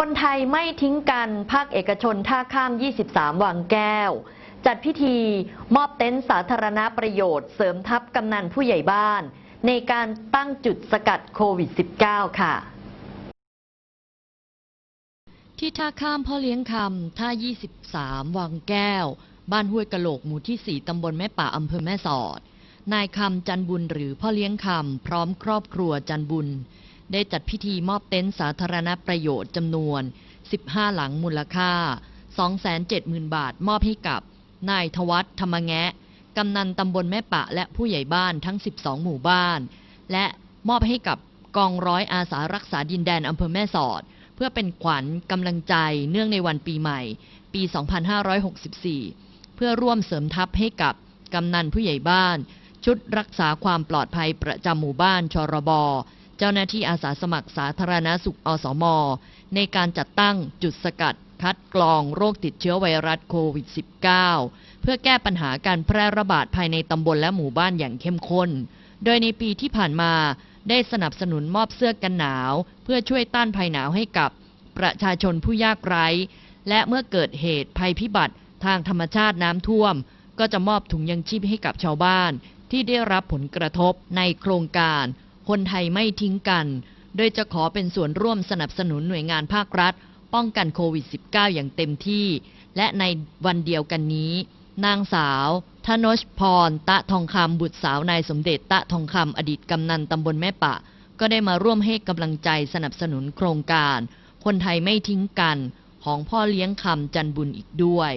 คนไทยไม่ทิ้งกันภาคเอกชนท่าข้าม 23 วังแก้ว จัดพิธีมอบเต็นท์สาธารณประโยชน์เสริมทัพกำนันผู้ใหญ่บ้าน ในการตั้งจุดสกัดโควิด -19 ค่ะ ที่ท่าข้ามพ่อเลี้ยงคำท่า 23 วังแก้ว บ้านห้วยกะโหลกหมู่ที่ 4 ตำบลแม่ป่าอำเภอแม่สอด นายคำจันบุญหรือพ่อเลี้ยงคำพร้อมครอบครัวจันบุญ ได้จัดพิธีมอบเต็นท์สาธารณประโยชน์จำนวน 15 หลังมูลค่า 270,000 บาทมอบให้กับ นายทวัฒธรรมแงะ กำนันตำบลแม่ปะและผู้ใหญ่บ้านทั้ง 12 หมู่บ้าน และมอบให้กับกองร้อยอาสารักษาดินแดนอำเภอแม่สอด เพื่อเป็นขวัญกำลังใจเนื่องในวันปีใหม่ ปี 2564 เพื่อร่วมเสริมทัพให้กับกำนันผู้ใหญ่บ้าน ชุดรักษาความปลอดภัยประจำหมู่บ้านชรบ เจ้าหน้าที่อาสาสมัครสาธารณสุขอสม ในการจัดตั้งจุดสกัด คัดกรองโรคติดเชื้อไวรัสโควิด -19 เพื่อแก้ปัญหาการแพร่ระบาดภายในตำบลและหมู่บ้านอย่างเข้มข้น โดยในปีที่ผ่านมาได้สนับสนุนมอบเสื้อกันหนาว เพื่อช่วยต้านภัยหนาวให้กับประชาชนผู้ยากไร้ และเมื่อเกิดเหตุภัยพิบัติทางธรรมชาติน้ำท่วม ก็จะมอบถุงยังชีพให้กับชาวบ้าน ที่ได้รับผลกระทบในโครงการ คนไทยไม่ทิ้งกัน โดยจะขอเป็นส่วนร่วมสนับสนุนหน่วยงานภาครัฐ ป้องกันโควิด -19 อย่างเต็มที่ และในวันเดียวกันนี้ นางสาวธนชพร ตะทองคำบุตรสาวนายสมเด็จ ตะทองคำอดีตกำนันตำบลแม่ปะ ก็ได้มาร่วมให้กำลังใจสนับสนุนโครงการ คนไทยไม่ทิ้งกันของพ่อเลี้ยงคำจันบุญอีกด้วย